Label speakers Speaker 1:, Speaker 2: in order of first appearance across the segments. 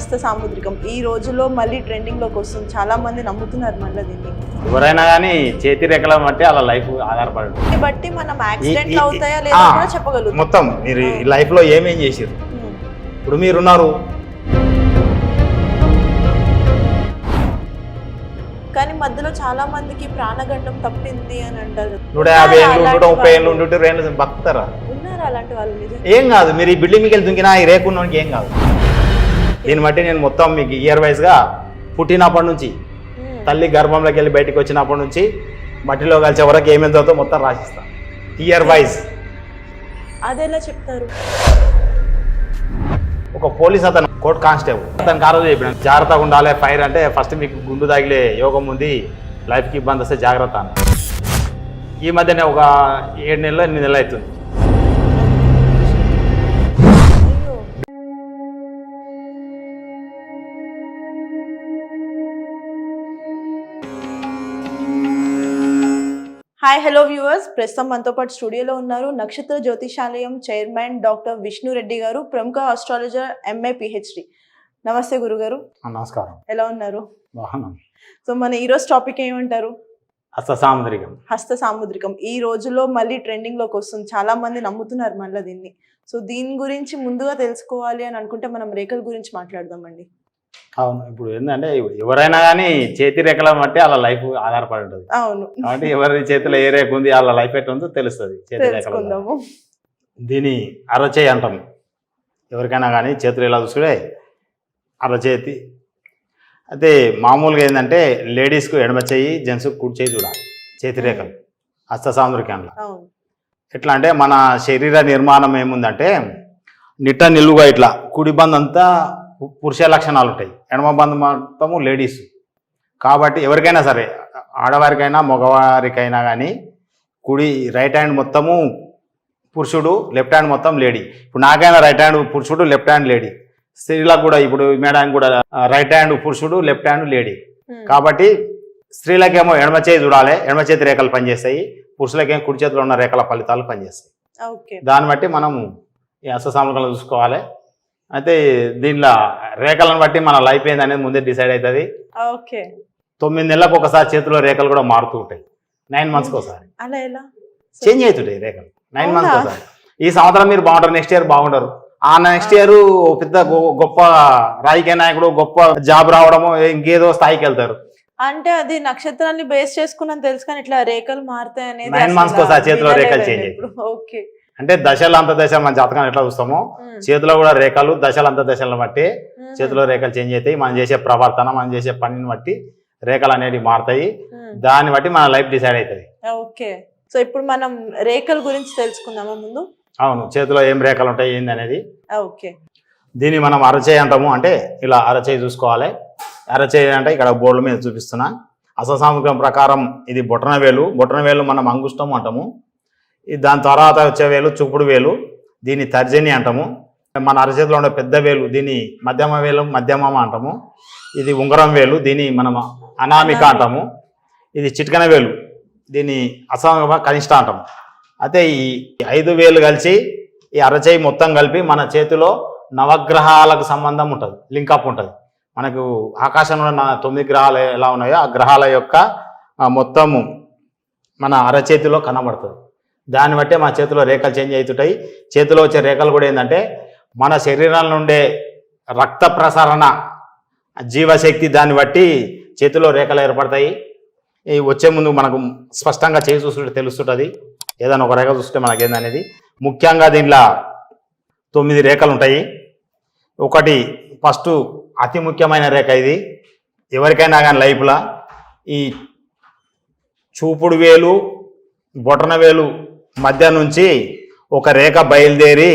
Speaker 1: హస్త సాముద్రికం. ఈ రోజులో మళ్ళీ ట్రెండింగ్లోకి వస్తుంది. చాలా మంది నమ్ముతున్నారు మళ్ళీ దీన్ని.
Speaker 2: ఎవరైనా కానీ చేతి రేఖల బట్టి అలా లైఫ్ ఆధారపడి
Speaker 1: బట్టి మనం
Speaker 2: ఈ-
Speaker 1: యాక్సిడెంట్
Speaker 2: ఈ-
Speaker 1: అవుతాయా లేదా కూడా చెప్పగలుగుతాం.
Speaker 2: మొత్తం మీరు ఈ లైఫ్లో ఏమేం చేసారు. ఇప్పుడు మీరున్నారు.
Speaker 1: కానీ మధ్యలో చాలా మందికి ప్రాణగండం తప్పింది అని అంటారు.
Speaker 2: నూట యాభై ఏళ్ళు
Speaker 1: ఉన్నారా
Speaker 2: నూట ముప్పై ఏళ్ళు రేళ్ళు బతుకుతారా
Speaker 1: వాళ్ళు? ఉన్నారా అలాంటి వాళ్ళు
Speaker 2: ఏం కాదు మీరు ఈ బిల్డింగ్ వెళ్ళి దుంకినా ఈ రేకున్నోనికి ఏం కాదు. దీన్ని బట్టి నేను మొత్తం మీకు ఇయర్ వైజ్గా పుట్టినప్పటి నుంచి. తల్లి గర్భంలోకి వెళ్ళి బయటికి వచ్చినప్పటి నుంచి మట్టిలో కలిసే వరకు ఏమేమి చదువుతో మొత్తం రాసిస్తా. ఇయర్ వైజ్
Speaker 1: అదెలా చెప్తారు.
Speaker 2: ఒక పోలీస్ అతను కోర్ట్ కానిస్టేబుల్. అతనికి ఆ రోజు చెప్పిన జాగ్రత్తగా ఉండాలి ఫైర్ అంటే ఫస్ట్ మీకు గుండు తగిలే యోగం ఉంది లైఫ్కి ఇబ్బంది వస్తే జాగ్రత్త ఈ మధ్యనే ఒక ఏడు నెలలు ఎనిమిది నెలలు అవుతుంది.
Speaker 1: హాయ్ హలో వ్యూవర్స్ ప్రస్తుతం మనతో పాటు స్టూడియోలో ఉన్నారు నక్షత్ర జ్యోతిషాలయం చైర్మన్ డాక్టర్ విష్ణు రెడ్డి గారు ప్రముఖ ఆస్ట్రాలజర్ ఎంఏ పిహెచ్డి నమస్తే గురుగారు.
Speaker 2: నమస్కారం.
Speaker 1: ఎలా ఉన్నారు? సో మన ఈరోజు టాపిక్ ఏమంటారు?
Speaker 2: హస్త సాముద్రికం.
Speaker 1: హస్త సాముద్రికం. ఈ రోజులో మళ్ళీ ట్రెండింగ్లోకి వస్తుంది. చాలా మంది నమ్ముతున్నారు మళ్ళీ దీన్ని. సో దీని గురించి ముందుగా తెలుసుకోవాలి అని అనుకుంటే మనం రేఖల గురించి మాట్లాడదామండి.
Speaker 2: అవును. ఇప్పుడు ఏంటంటే ఎవరైనా కానీ చేతి రేఖల బట్టి వాళ్ళ లైఫ్ ఆధారపడి ఉంటుంది.
Speaker 1: అవును.
Speaker 2: కాబట్టి ఎవరి చేతిలో ఏ రేఖ ఉంది వాళ్ళ లైఫ్ ఎట్లా ఉందో తెలుస్తుంది చేతి రేఖల దీని అరచేయి అంటాం. ఎవరికైనా కానీ చేతులు ఎలా చూసుకుంటే అరచేతి. అయితే మామూలుగా ఏంటంటే లేడీస్కు ఎడమ చేయి జెంట్స్కు కుడి చేయి చూడాలి. చేతి రేఖలు. హస్త సాంద్రికంలో ఎట్లా అంటే మన శరీర నిర్మాణం ఏముందంటే నిట్ట నిలువుగా ఇట్లా కుడి బంద్ అంతా పురుష లక్షణాలు ఉంటాయి ఎడమ బంద్ మొత్తము లేడీస్. కాబట్టి ఎవరికైనా సరే ఆడవారికైనా మగవారికైనా కానీ కుడి రైట్ హ్యాండ్ మొత్తము పురుషుడు లెఫ్ట్ హ్యాండ్ మొత్తం లేడీ. ఇప్పుడు నాకైనా రైట్ హ్యాండ్ పురుషుడు లెఫ్ట్ హ్యాండ్ లేడీ. స్త్రీలకు కూడా ఇప్పుడు మేడానికి కూడా రైట్ హ్యాండ్ పురుషుడు లెఫ్ట్ హ్యాండ్ లేడీ. కాబట్టి స్త్రీలకేమో ఎడమ చేయి చూడాలి ఎడమ చేతి రేఖలు పనిచేస్తాయి. పురుషులకేమో కుడి చేతిలో ఉన్న రేఖల ఫలితాలు పనిచేస్తాయి. దాన్ని బట్టి మనం ఈ హస్తసాములను చూసుకోవాలి. అయితే దీనిలో రేఖలను బట్టి మన లైఫ్ ఏంది అనేది ముందే డిసైడ్ అవుతుంది
Speaker 1: ఓకే.
Speaker 2: తొమ్మిది నెలలకు ఒకసారి చేతిలో రేఖలు కూడా మారుతూ ఉంటాయి. నైన్ మంత్స్కి ఒకసారి.
Speaker 1: అలా ఎలా?
Speaker 2: చేంజ్ అవుతుంటాయి రేఖలు. నైన్ మంత్స్కి? ఒకసారి. ఈ సంవత్సరం మీరు బాగుంటారు నెక్స్ట్ ఇయర్ బాగుంటారు. ఆ నెక్స్ట్ ఇయర్ పెద్ద గొప్ప రాజకీయ నాయకుడు గొప్ప జాబ్ రావడము ఇంకేదో స్థాయికి వెళ్తారు.
Speaker 1: అంటే అది నక్షత్రాన్ని బేస్ చేసుకున్నాను తెలుసు కానీ ఇట్లా రేఖలు మారుతాయి అనేది
Speaker 2: Nine months
Speaker 1: అసలు
Speaker 2: కోసారి చేతిలో రేఖలు
Speaker 1: ఎప్పుడు. ఓకే.
Speaker 2: అంటే దశలు అంత దశ మన జాతకం ఎట్లా చూస్తామో. చేతిలో కూడా రేఖలు దశలు అంత దశలను బట్టి. చేతిలో రేఖలు చేంజ్ అవుతాయి. మనం చేసే ప్రవర్తన మనం చేసే పనిని బట్టి రేఖలు అనేవి మారుతాయి. దాన్ని బట్టి మన లైఫ్ డిసైడ్ అవుతుంది.
Speaker 1: ఓకే. సో ఇప్పుడు మనం రేఖల గురించి తెలుసుకుందామా ముందు?
Speaker 2: అవును. చేతిలో ఏం రేఖలు ఉంటాయి ఏంది అనేది.
Speaker 1: ఓకే.
Speaker 2: దీన్ని మనం అరచేయి అంటాము. అంటే ఇలా అరచేయి చూసుకోవాలి. అరచేయి అంటే ఇక్కడ బోర్డుల మీద చూపిస్తున్నా. అససాముఖం ప్రకారం ఇది బొటన వేలు బొటన వేలు మనం అంగుష్టం అంటాము. దాని తర్వాత వచ్చే వేలు చూపుడు వేలు దీన్ని తర్జని అంటాము. మన అరచేతిలో ఉండే పెద్ద వేలు దీన్ని మధ్యమ వేలు మధ్యమమ అంటాము. ఇది ఉంగరం వేలు దీన్ని మనం అనామిక అంటాము. ఇది చిటికన వేలు దీన్ని అసమ కనిష్ట అంటాము. అయితే ఈ ఐదు వేలు కలిసి ఈ అరచేయి మొత్తం కలిపి మన చేతిలో నవగ్రహాలకు సంబంధం ఉంటుంది లింకప్ ఉంటుంది. మనకు ఆకాశంలో ఉన్న తొమ్మిది గ్రహాలు ఎలా ఉన్నాయో ఆ గ్రహాల యొక్క మొత్తము మన అరచేతిలో కనబడుతుంది. దాన్ని బట్టే మన చేతిలో రేఖలు చేంజ్ అవుతుంటాయి. చేతిలో వచ్చే రేఖలు కూడా ఏంటంటే మన శరీరంలో నుండే రక్త ప్రసరణ జీవశక్తి దాన్ని బట్టి చేతిలో రేఖలు ఏర్పడతాయి. ఈ వచ్చే ముందు మనకు స్పష్టంగా చేయి చూస్తుంటే తెలుస్తుంటుంది. ఏదైనా ఒక రేఖ చూస్తే మనకేందనేది ముఖ్యంగా దీంట్లో తొమ్మిది రేఖలు ఉంటాయి. ఒకటి ఫస్ట్ అతి ముఖ్యమైన రేఖ ఇది. ఎవరికైనా కానీ లైఫ్లో ఈ చూపుడు వేలు బొటన వేలు మధ్య నుంచి ఒక రేఖ బయలుదేరి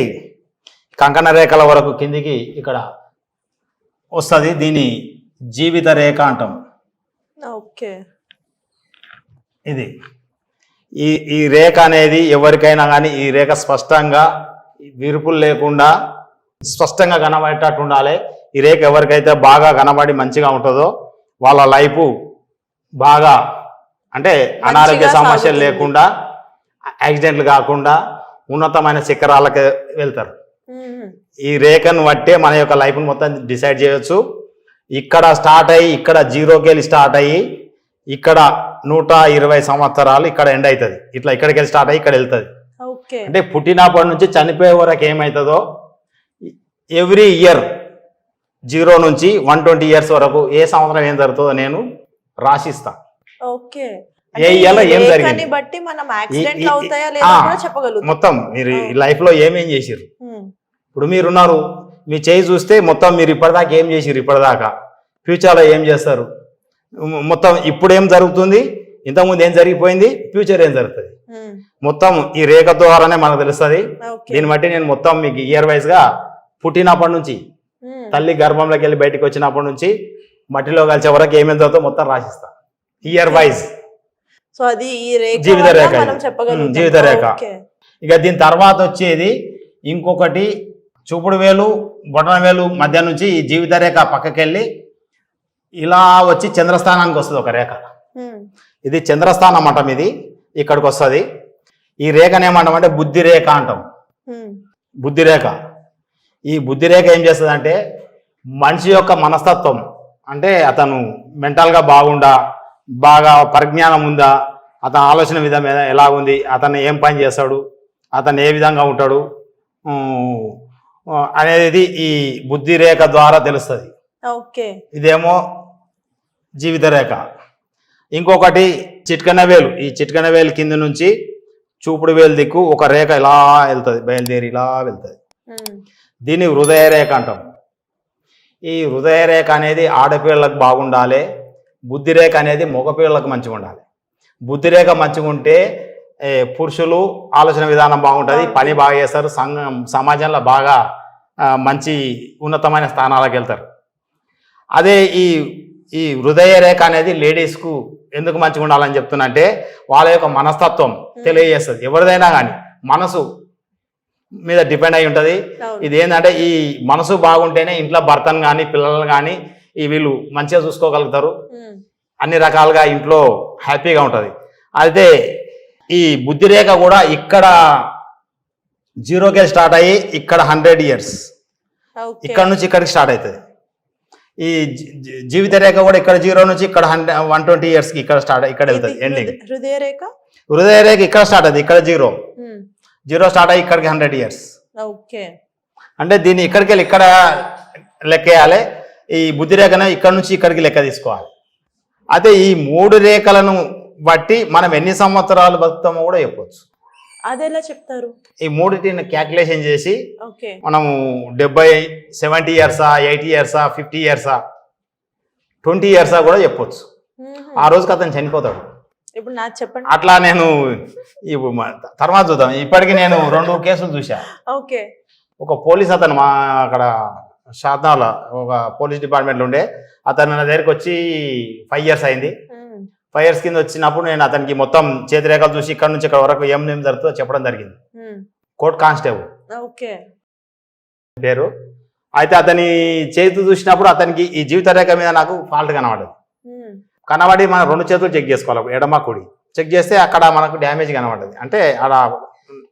Speaker 2: కంకణ రేఖల వరకు కిందికి ఇక్కడ వస్తుంది. దీన్ని జీవిత రేఖ అంటాం.
Speaker 1: ఓకే.
Speaker 2: ఇది. ఈ ఈ రేఖ అనేది ఎవరికైనా కానీ ఈ రేఖ స్పష్టంగా విరుపులు లేకుండా స్పష్టంగా కనబడేటట్టు ఉండాలి. ఈ రేఖ ఎవరికైతే బాగా కనబడి మంచిగా ఉంటుందో వాళ్ళ లైఫ్ బాగా అంటే అనారోగ్య సమస్యలు. లేకుండా యాక్సిడెంట్లు కాకుండా ఉన్నతమైన శిఖరాలకు వెళ్తారు. ఈ రేఖను బట్టే మన యొక్క లైఫ్ మొత్తం డిసైడ్ చేయొచ్చు. ఇక్కడ స్టార్ట్ అయ్యి ఇక్కడ జీరోకి వెళ్ళి స్టార్ట్ అయ్యి ఇక్కడ నూట ఇరవై సంవత్సరాలు ఇక్కడ ఎండ్ అవుతుంది ఇట్లా ఇక్కడికి వెళ్ళి స్టార్ట్ అయ్యి ఇక్కడ వెళ్తుంది. అంటే పుట్టినప్పటి నుంచి చనిపోయే వరకు ఏమవుతుందో ఎవ్రీ ఇయర్ జీరో నుంచి వన్ ట్వంటీ ఇయర్స్ వరకు ఏ సంవత్సరం ఏం జరుగుతుందో నేను రాసిస్తా.
Speaker 1: ఓకే.
Speaker 2: ఏ ఏం జరిగింది?
Speaker 1: బట్టి మనం
Speaker 2: ఈ-
Speaker 1: యాక్సిడెంట్
Speaker 2: ఈ-
Speaker 1: అవుతాయా లేదా
Speaker 2: ఆ,
Speaker 1: కూడా చెప్పగలుగుతాం.
Speaker 2: మొత్తం మీరు ఈ లైఫ్లో ఏమేం చేసిర్రు? ఇప్పుడు మీరున్నారు మీ చేయి చూస్తే మొత్తం మీరు ఇప్పటిదాకా ఏం చేసిర్రు ఇప్పటిదాకా? ఫ్యూచర్లో ఏం చేస్తారు? మొత్తం ఇప్పుడు ఏం జరుగుతుంది? ఇంతకుముందు ఏం జరిగిపోయింది? ఫ్యూచర్ ఏం జరుగుతుంది? మొత్తం ఈ రేఖ ద్వారానే మనకు తెలుస్తుంది. దీన్ని బట్టి నేను మొత్తం మీకు ఇయర్ వైజ్గా పుట్టినప్పటి నుంచి తల్లి గర్భంలోకి వెళ్ళి బయటికి వచ్చినప్పటి నుంచి మట్టిలో కలిసే వరకు ఏమేం జరుగుతుందో మొత్తం రాసిస్తా. ఇయర్ వైజ్
Speaker 1: సో అది ఈ రేఖ
Speaker 2: జీవిత రేఖ.
Speaker 1: మనం
Speaker 2: జీవిత రేఖ. ఇక దీని తర్వాత వచ్చేది ఇంకొకటి చూపుడు వేలు బొటన వేలు మధ్య నుంచి ఈ జీవిత రేఖ పక్కకి వెళ్ళి ఇలా వచ్చి చంద్రస్థానానికి వస్తుంది ఒక రేఖ. ఇది చంద్రస్థానం అంటాం ఇది. ఇక్కడికి వస్తుంది. ఈ రేఖను ఏమంటాం అంటే బుద్ధి రేఖ అంటాం. బుద్ధి రేఖ. ఈ బుద్ధి రేఖ ఏం చేస్తుందంటే మనిషి యొక్క మనస్తత్వం అంటే అతను మెంటల్గా బాగుండా బాగా పరిజ్ఞానం ఉందా? అతని ఆలోచన విధం ఎలా- ఉంది అతను ఏం పని చేస్తాడు? అతను ఏ విధంగా ఉంటాడు? అనేది ఈ బుద్ధి రేఖ ద్వారా తెలుస్తుంది.
Speaker 1: ఓకే.
Speaker 2: ఇదేమో జీవిత రేఖ. ఇంకొకటి చిట్కన వేలు. ఈ చిట్కన వేలు కింద నుంచి చూపుడు వేలు దిక్కు ఒక రేఖ ఇలా వెళ్తుంది. బయలుదేరి ఇలా వెళ్తుంది. దీన్ని హృదయ రేఖ అంటాం. ఈ హృదయ రేఖ అనేది ఆడపిల్లలకు బాగుండాలి బుద్ధి రేఖ అనేది మగపిల్లలకు మంచిగా ఉండాలి. బుద్ధి రేఖ మంచిగా ఉంటే పురుషులు ఆలోచన విధానం బాగుంటుంది పని బాగా చేస్తారు సంఘం సమాజంలో బాగా మంచి ఉన్నతమైన స్థానాలకు వెళ్తారు. అదే ఈ ఈ హృదయ రేఖ అనేది లేడీస్కు ఎందుకు మంచిగా ఉండాలని చెప్తున్నా అంటే వాళ్ళ యొక్క మనస్తత్వం తెలియజేస్తుంది. ఎవరిదైనా కానీ మనసు మీద డిపెండ్ అయి ఉంటుంది. ఇది ఏంటంటే ఈ మనసు బాగుంటేనే ఇంట్లో భర్తను కానీ పిల్లలను కానీ ఈ వీళ్ళు మంచిగా చూసుకోగలుగుతారు. అన్ని రకాలుగా ఇంట్లో హ్యాపీగా ఉంటుంది. అయితే ఈ బుద్ధి రేఖ కూడా ఇక్కడ జీరోకే స్టార్ట్ అయ్యి ఇక్కడ హండ్రెడ్ ఇయర్స్. ఇక్కడ నుంచి ఇక్కడికి స్టార్ట్ అవుతుంది ఈ జీవిత రేఖ కూడా ఇక్కడ జీరో నుంచి ఇక్కడ హండ్రెడ్ వన్ ట్వంటీ ఇయర్స్కి ఇక్కడ స్టార్ట్ ఇక్కడ వెళ్తుంది ఎండింగ్
Speaker 1: హృదయ- రేఖ?
Speaker 2: హృదయ రేఖ ఇక్కడ స్టార్ట్ అవుతుంది ఇక్కడ జీరో. జీరో స్టార్ట్ అయ్యి ఇక్కడికి హండ్రెడ్ ఇయర్స్.
Speaker 1: ఓకే.
Speaker 2: అంటే దీన్ని ఇక్కడికి వెళ్ళి ఇక్కడ లెక్కేయాలి. ఈ బుద్ధి రేఖను ఇక్కడ నుంచి ఇక్కడికి లెక్క తీసుకోవాలి. అయితే ఈ మూడు రేఖలను బట్టి మనం ఎన్ని సంవత్సరాలు బతుకుతామో కూడా చెప్పొచ్చు.
Speaker 1: అది ఎలా చెప్తారు?
Speaker 2: ఈ మూడిటిని క్యాల్కులేషన్ చేసి మనము డెబ్బై సెవెంటీ ఇయర్సా ఎయిటీ ఇయర్సా ఫిఫ్టీ ఇయర్సా ట్వంటీ ఇయర్సా కూడా చెప్పొచ్చు. ఆ రోజుకి అతను చనిపోతాడు.
Speaker 1: ఇప్పుడు నాకు చెప్పండి.
Speaker 2: అట్లా నేను తర్వాత చూద్దాం. ఇప్పటికి నేను రెండు కేసులు చూసా
Speaker 1: ఓకే.
Speaker 2: ఒక పోలీస్ అతను మా అక్కడ షాద్నాలో ఒక పోలీస్ డిపార్ట్మెంట్లో ఉండే. అతను నా దగ్గరికి వచ్చి ఫైవ్ ఇయర్స్ అయింది. ఫైవ్ ఇయర్స్ కింద వచ్చినప్పుడు నేను అతనికి మొత్తం చేతిరేఖలు చూసి ఇక్కడ నుంచి ఇక్కడ వరకు ఏం ఏం జరుగుతుందో చెప్పడం జరిగింది.
Speaker 1: Um,
Speaker 2: court constable.
Speaker 1: ఓకే.
Speaker 2: పేరు. అయితే అతని చేతి చూసినప్పుడు అతనికి ఈ జీవిత రేఖ మీద నాకు ఫాల్ట్ కనబడదు.
Speaker 1: ఉమ్,
Speaker 2: కనబడి మనం రెండు చేతులు చెక్ చేసుకోవాలి. ఎడమ కుడి. చెక్ చేస్తే అక్కడ మనకు డ్యామేజ్ కనబడదు. అంటే అక్కడ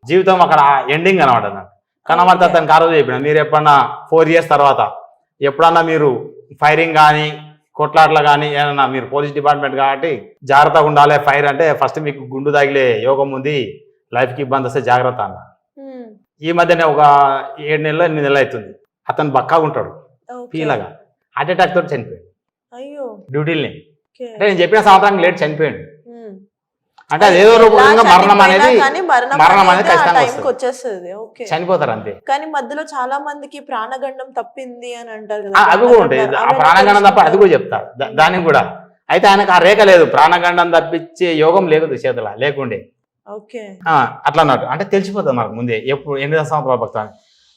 Speaker 2: జీవితం అక్కడ ఎండింగ్ కనబడదు నాకు. కనబడితే అతనికి ఆ రోజు చెప్పిన. మీరు ఎప్పుడన్నా ఫోర్ ఇయర్స్ తర్వాత ఎప్పుడన్నా మీరు ఫైరింగ్ కానీ కొట్లాట్లు కానీ ఏమన్నా మీరు పోలీస్ డిపార్ట్మెంట్ కాబట్టి జాగ్రత్తగా ఉండాలి. ఫైర్ అంటే ఫస్ట్ మీకు గుండు తగిలే యోగం ఉంది. లైఫ్కి ఇబ్బంది వస్తే జాగ్రత్త అన్న. ఈ మధ్యనే ఒక ఏడు నెలలు ఎనిమిది నెలలు అవుతుంది. అతను బక్కాగా ఉంటాడు. పీలగా. హార్ట్ అటాక్ తోటి చనిపోయాడు.
Speaker 1: అయ్యో.
Speaker 2: డ్యూటీలని అంటే నేను చెప్పిన సంవత్సరానికి లేట్ చనిపోయాడు. అంటే అది ఏదో రూపంగా మరణం అనేది
Speaker 1: మరణం
Speaker 2: అనేది ఖచ్చితంగా.
Speaker 1: వచ్చేస్తుంది ఓకే.
Speaker 2: చనిపోతారు అంతే
Speaker 1: కానీ మధ్యలో చాలా మందికి ప్రాణగండం తప్పింది అని అంటారు
Speaker 2: అవి కూడా ఉంటాయి ఆ ప్రాణగండం తప్ప అది కూడా చెప్తా. దా- దానికి కూడా. అయితే ఆయనకు ఆ రేఖ లేదు. ప్రాణగండం తప్పించే యోగం లేదు చేతుల లేకుండే.
Speaker 1: ఓకే.
Speaker 2: అట్లా అన్నట్టు. అంటే తెలిసిపోతుంది మనకు ముందే. ఎప్పుడు ఎనిమిది సంవత్సరాల భక్తాన్ని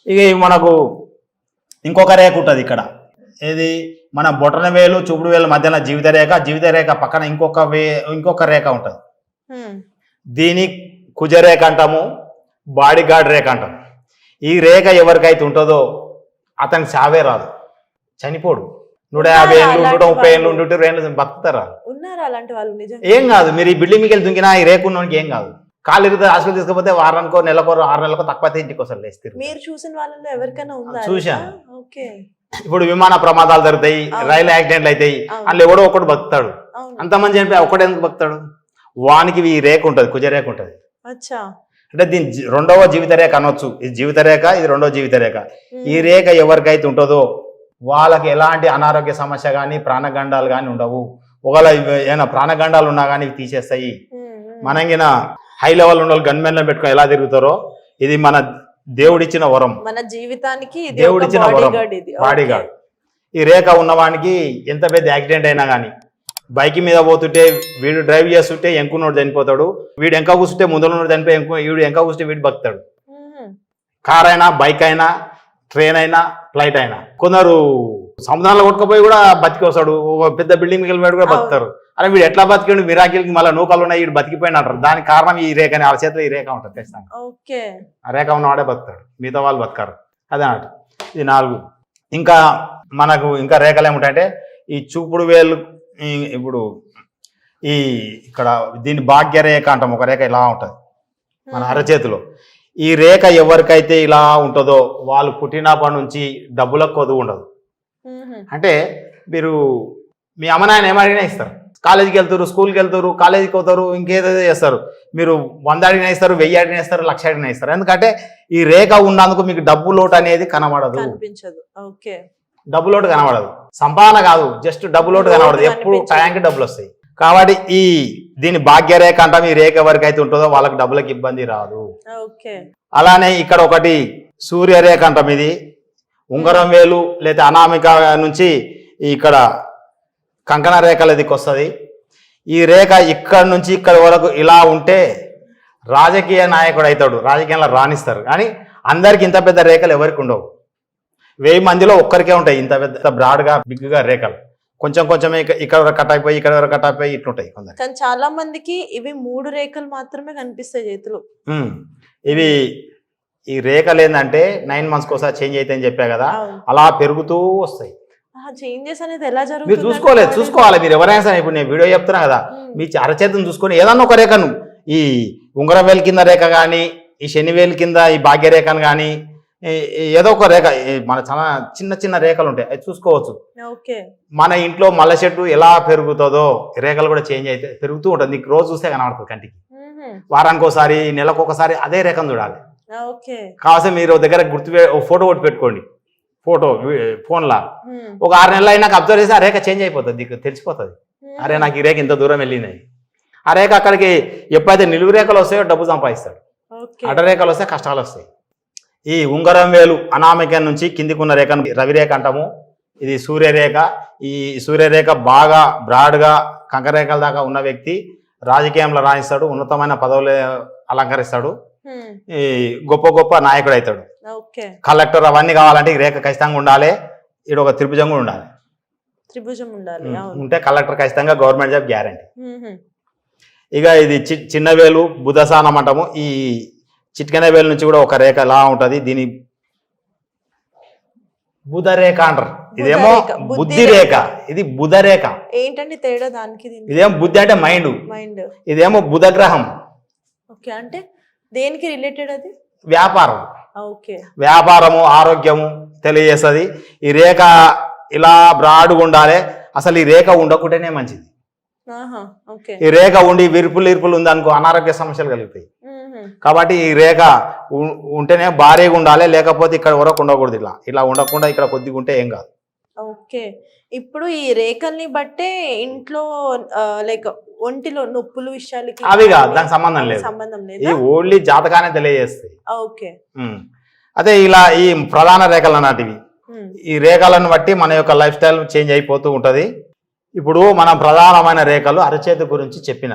Speaker 2: ఇక మనకు ఇంకొక రేఖ ఉంటుంది ఇక్కడ. ఏది? మన బొటన వేలు చూపుడు వేలు మధ్యన జీవిత రేఖ జీవిత రేఖ పక్కన ఇంకొక వే ఇంకొక రేఖ ఉంటుంది. దీని కుజరేఖ అంటాము బాడీ గార్డ్ రేఖ అంటాం ఈ రేఖ ఎవరికైతే ఉంటుందో అతనికి చావే రాదు. చనిపోడు. నూట యాభై ఏళ్ళు నూట ముప్పై ఏళ్ళు నూట ఏళ్ళు బతుకుతారా? ఏం కాదు. మీరు ఈ బిల్డింగ్ మీకు వెళ్ళి దుంకినా ఈ రేఖ ఉన్నోనికి ఏం కాదు. కాలు ఇరుగుతుంది హాస్పిటల్ తీసుకపోతే వారానికో నెలకో ఆరు నెలలకో తక్కువ ఇంటికి వస్తారు లేస్తే
Speaker 1: మీరు చూసిన వాళ్ళలో ఎవరికైనా ఉందా. ఓకే.
Speaker 2: ఇప్పుడు విమాన ప్రమాదాలు జరుగుతాయి. రైలు యాక్సిడెంట్లు అవుతాయి. అందులో ఎవడో ఒకడు బతుకుతాడు. అంతమంది చనిపోయి ఒకడు ఎందుకు బతుకుతాడు? వానికి ఈ రేఖ ఉంటుంది కుజ రేఖ ఉంటుంది.
Speaker 1: అచ్చా.
Speaker 2: అంటే దీని రెండవ జీవిత రేఖ అనొచ్చు. ఇది జీవిత రేఖ ఇది రెండవ జీవిత రేఖ. ఈ రేఖ ఎవరికైతే ఉంటుందో వాళ్ళకి ఎలాంటి అనారోగ్య సమస్య కానీ ప్రాణగండాలు కానీ ఉండవు. ఒకవేళ ఏమైనా ప్రాణగండాలు ఉన్నా కానీ తీసేస్తాయి. మనంగిన హై లెవెల్ ఉన్న గన్మెన్లో పెట్టుకొని ఎలా తిరుగుతారో ఇది మన దేవుడిచ్చిన వరం.
Speaker 1: మన జీవితానికి
Speaker 2: దేవుడిచ్చిన వరం.
Speaker 1: బాడీగార్డ్
Speaker 2: ఈ రేఖ ఉన్నవానికి ఎంత పెద్ద యాక్సిడెంట్ అయినా కానీ బైక్ మీద పోతుంటే వీడు డ్రైవ్ చేస్తుంటే ఎంకున్నోడు చనిపోతాడు. వీడు ఎంక కూర్చుంటే ముందున్నోడు చనిపోయి ఎంకు వీడు ఎంక కూర్చుంటే వీడు బతుకుతాడు.
Speaker 1: ఉమ్,
Speaker 2: కార్ అయినా బైక్ అయినా ట్రైన్ అయినా ఫ్లైట్ అయినా కొందరు సముద్రంలో కొట్టుకుపోయి కూడా బతికి వస్తాడు పెద్ద బిల్డింగ్ మీద వెళ్ళి కూడా బతుకుతారు. అరే వీడు ఎట్లా బతికిండు? మిరాకిల్కి మళ్ళీ నూకలు ఉన్నాయి వీడు బతికిపోయిన అంటారు దానికి కారణం ఈ రేఖ ఆ చేతిలో ఈ రేఖ ఉంటుంది ఖచ్చితంగా.
Speaker 1: ఓకే.
Speaker 2: ఆ రేఖ ఉన్నవాడే బతుకుతాడు. మిగతా వాళ్ళు బతకారు. అదే అన్నట్టు ఇది నాలుగు. ఇంకా మనకు ఇంకా రేఖలు ఏమిటంటే ఈ చూపుడు వేలు ఇప్పుడు ఈ ఇక్కడ దీని భాగ్య రేఖ అంటాం ఒక రేఖ ఇలా ఉంటుంది మన అరచేతిలో. ఈ రేఖ ఎవరికైతే ఇలా ఉంటుందో వాళ్ళు పుట్టినప్పటి నుంచి డబ్బులకు కొదువు ఉండదు. అంటే మీరు మీ అమ్మ నాయన ఏమడిగినా ఇస్తారు. కాలేజీకి వెళ్తారు స్కూల్కి వెళ్తారు కాలేజీకి పోతారు ఇంకేదో చేస్తారు. మీరు వంద అడిగినా ఇస్తారు వెయ్యి అడిగినా ఇస్తారు లక్ష అడిగినా ఇస్తారు. ఎందుకంటే ఈ రేఖ ఉన్నందుకు మీకు డబ్బు లోటు అనేది కనబడదు. డబ్బు లోటు కనబడదు. సంపాదన కాదు జస్ట్ డబ్బు లోటు కనబడదు. ఎప్పుడు. టయానికి డబ్బులు వస్తాయి. కాబట్టి ఈ దీని భాగ్య రేఖ అంటాం ఈ రేఖ ఎవరికైతే ఉంటుందో వాళ్ళకి డబ్బులకు ఇబ్బంది రాదు.
Speaker 1: ఓకే.
Speaker 2: అలానే ఇక్కడ ఒకటి సూర్యరేఖ అంటాం ఇది. ఉంగరం వేలు లేదా అనామిక నుంచి ఇక్కడ కంకణ రేఖల దిక్కు వస్తుంది. ఈ రేఖ ఇక్కడ నుంచి ఇక్కడ వరకు ఇలా ఉంటే రాజకీయ నాయకుడు అవుతాడు. రాజకీయంలో రాణిస్తారు. కానీ అందరికి ఇంత పెద్ద రేఖలు ఎవరికి ఉండవు. వెయ్యి మందిలో ఒక్కరికే ఉంటాయి. ఇంత పెద్ద బ్రాడ్గా బిగ్గా రేఖలు. కొంచెం కొంచెం ఇక- ఇక్కడ వరకు కట్ అయిపోయి ఇక్కడ వరకు కట్ అయిపోయి ఇట్లుంటాయి కొందరు
Speaker 1: కానీ చాలా మందికి ఇవి మూడు రేఖలు మాత్రమే కనిపిస్తాయి చేతులు.
Speaker 2: ఇవి ఈ రేఖలు ఏంటంటే నైన్ మంత్స్కి ఒకసారి చేంజ్ అయితే అని చెప్పా కదా అలా పెరుగుతూ వస్తాయి.
Speaker 1: చేంజెస్ అనేది ఎలా
Speaker 2: మీరు
Speaker 1: జరుగుతుంది
Speaker 2: చూసుకోలేదు చూసుకోవాలి. మీరు ఎవరైనా సరే ఇప్పుడు నేను వీడియో చెప్తున్నా కదా మీ అరచేతిని చూసుకొని ఏదన్నా ఒక రేఖను ఈ ఉంగరం వేలు కింద రేఖ కానీ ఈ శని వేలు కింద ఈ భాగ్య రేఖను కానీ ఏదో ఒక రేఖ మన చాలా చిన్న చిన్న రేఖలు ఉంటాయి. అది చూసుకోవచ్చు. మన ఇంట్లో మల్ల చెట్టు ఎలా పెరుగుతుందో రేఖలు కూడా చేంజ్ అయితే పెరుగుతూ ఉంటుంది. నీకు రోజు చూస్తే కనబడుతుంది కంటికి. వారానికి ఒకసారి నెలకు ఒకసారి అదే రేఖను చూడాలి. కావాల్సి మీరు దగ్గర గుర్తు ఫోటో కొట్టి పెట్టుకోండి. ఫోటో ఫోన్లా. ఒక ఆరు నెలలు అయినాక అబ్జర్వ్ చేసి ఆ రేఖ చేంజ్ అయిపోతుంది. నీకు తెలిసిపోతుంది. అరే నాకు ఈ రేఖ ఇంత దూరం వెళ్ళింది. ఆ రేఖ అక్కడికి ఎప్పుడైతే నిలువు రేఖలు వస్తాయో డబ్బు సంపాదిస్తాడు.
Speaker 1: ఓకే.
Speaker 2: అడ్డరేఖలు వస్తే కష్టాలు వస్తాయి. ఈ ఉంగరం వేలు అనామిక నుంచి కిందికి ఉన్న రేఖను రవిరేఖ అంటాము. ఇది సూర్యరేఖ. ఈ సూర్యరేఖ బాగా బ్రాడ్గా కంకరేఖల దాకా ఉన్న వ్యక్తి రాజకీయంలో రాణిస్తాడు ఉన్నతమైన పదవులు అలంకరిస్తాడు. ఈ గొప్ప గొప్ప నాయకుడు అవుతాడు కలెక్టర్ అవన్నీ కావాలంటే ఈ రేఖ ఖచ్చితంగా ఉండాలి. ఇక్కడ ఒక త్రిభుజం కూడా ఉండాలి.
Speaker 1: త్రిభుజం ఉండాలి అవును.
Speaker 2: ఉంటే కలెక్టర్ ఖచ్చితంగా గవర్నమెంట్ జాబ్ గ్యారంటీ. ఇక ఇది చిన్న వేలు బుధసానం అంటాము. ఈ చిట్కన వేలు నుంచి కూడా ఒక రేఖ ఎలా ఉంటుంది. దీని బుధ రేఖ అంటారు. ఇదేమో
Speaker 1: బుద్ధి
Speaker 2: రేఖ. ఇది బుధ రేఖ
Speaker 1: ఏంటండి తేడా దానికి
Speaker 2: ఇదేమో బుద్ధి అంటే మైండ్.
Speaker 1: మైండ్.
Speaker 2: ఇదేమో బుధ గ్రహం
Speaker 1: ఓకే అంటే దేనికి రిలేటెడ్ అది?
Speaker 2: వ్యాపారం.
Speaker 1: ఓకే.
Speaker 2: వ్యాపారము ఆరోగ్యము తెలియజేస్తుంది. ఈ రేఖ ఇలా బ్రాడ్గా ఉండాలి అసలు ఈ రేఖ ఉండకుంటేనే మంచిది. ఈ రేఖ ఉండి విరుపులు ఇరుపులు ఉంది అనుకో అనారోగ్య సమస్యలు కలుగుతాయి. కాబట్టి ఈ రేఖ ఉంటేనే భారీగా ఉండాలి లేకపోతే ఇక్కడ వరకు ఉండకూడదు ఇలా. ఇలా ఉండకుండా ఇక్కడ కొద్దిగా ఉంటే ఏం కాదు.
Speaker 1: ఓకే. ఇప్పుడు ఈ రేఖల్ని బట్టే ఇంట్లో లైక్ ఒంటిలో నొప్పులు విషయాలకి
Speaker 2: అవి కాదు దానికి సంబంధం లేదు.
Speaker 1: సంబంధం
Speaker 2: ఈ ఓన్లీ జాతకానే తెలియజేస్తాయి.
Speaker 1: ఓకే.
Speaker 2: అదే ఇలా ఈ ప్రధాన రేఖలు అన్నటివి. ఈ రేఖలను బట్టి మన యొక్క లైఫ్ స్టైల్ చేంజ్ అయిపోతూ ఉంటుంది. ఇప్పుడు మనం ప్రధానమైన రేఖలు అరచేతి గురించి చెప్పిన.